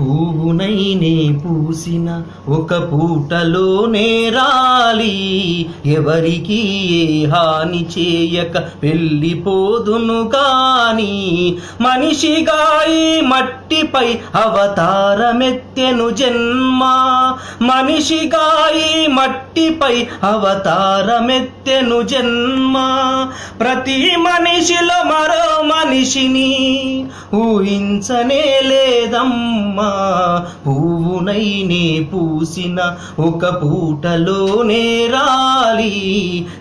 పువ్వునైనే పూసిన ఒక పూటలోనే రాలి. ఎవరికి ఏ హాని చేయక వెళ్ళిపోదును కాని మనిషిగా ఈ మట్టిపై అవతారమెత్తెను జన్మ. మనిషిగా ఈ మట్టిపై అవతారమెత్తెను జన్మ. ప్రతి మనిషిలో మరో మనిషిని ఊహించనే లేదమ్మా. పువ్వునైనే పూసిన ఒక పూటలోనే రాలి.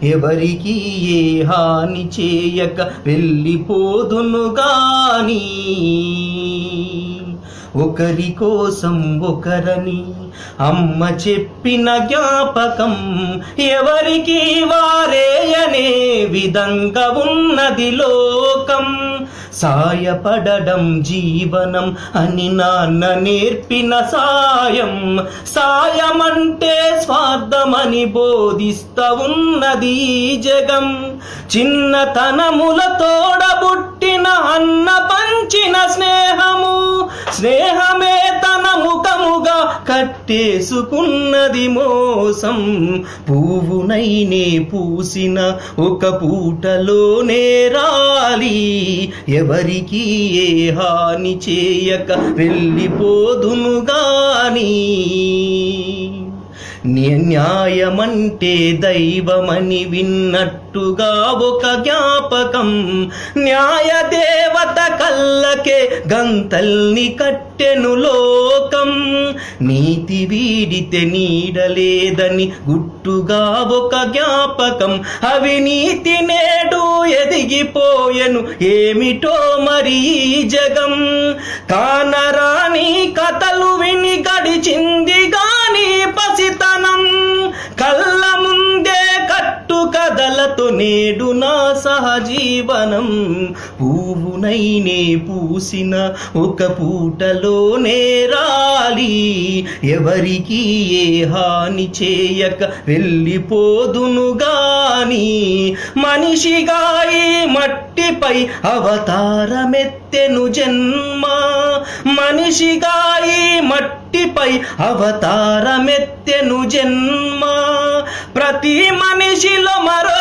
ఎవరికి ఏ హాని చేయక వెళ్ళిపోదును కానీ ఒకరి కోసం ఒకరని అమ్మ చెప్పిన జ్ఞాపకం ఎవరికి వారే అనే విధంగా ఉన్నది లోకం. సాయపడడం జీవనం అని నాన్న నేర్పిన సాయం. సాయమంటే స్వార్థమని బోధిస్తా ఉన్నది జగం. చిన్నతనముల తోడబుట్టిన స్నేహమే తన ముఖముగా కట్టేసుకున్నది మోసం. పువ్వునైనే పూసిన ఒక పూటలోనే రాలి. ఎవరికి ఏ హాని చేయక వెళ్ళిపోదును గానీ. న్యాయమంటే దైవమని విన్నట్టుగా ఒక జ్ఞాపకం. న్యాయదేవత కళ్ళకే గంతల్ని కట్టెను లోకం. నీతి వీడితే నీడలేదని గుట్టుగా ఒక జ్ఞాపకం. అవినీతి నేడు ఎదిగిపోయెను ఏమిటో మరి జగం. కానరాని కథలు విని గడిచింది పూలతో నేడు నా సహజీవనం. పువ్వునైనే పూసిన ఒక పూటలోనే రాలి. ఎవరికి ఏ హాని చేయక వెళ్ళిపోదును గాని. మనిషిగా ఈ మట్టిపై అవతారమెత్తెను జన్మ. మనిషిగా ఈ మట్టిపై అవతారమెత్తెను జన్మ. ప్రతి మనిషిలో మరో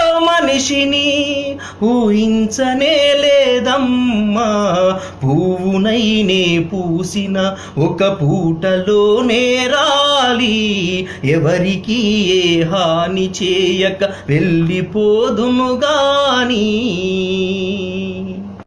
మనిషిని ఊహించనే లేదమ్మా. పువ్వునైనే పూసిన ఒక పూటలోనే రాలి. ఎవరికి ఏ హాని చేయక వెళ్ళిపోదుము గానీ.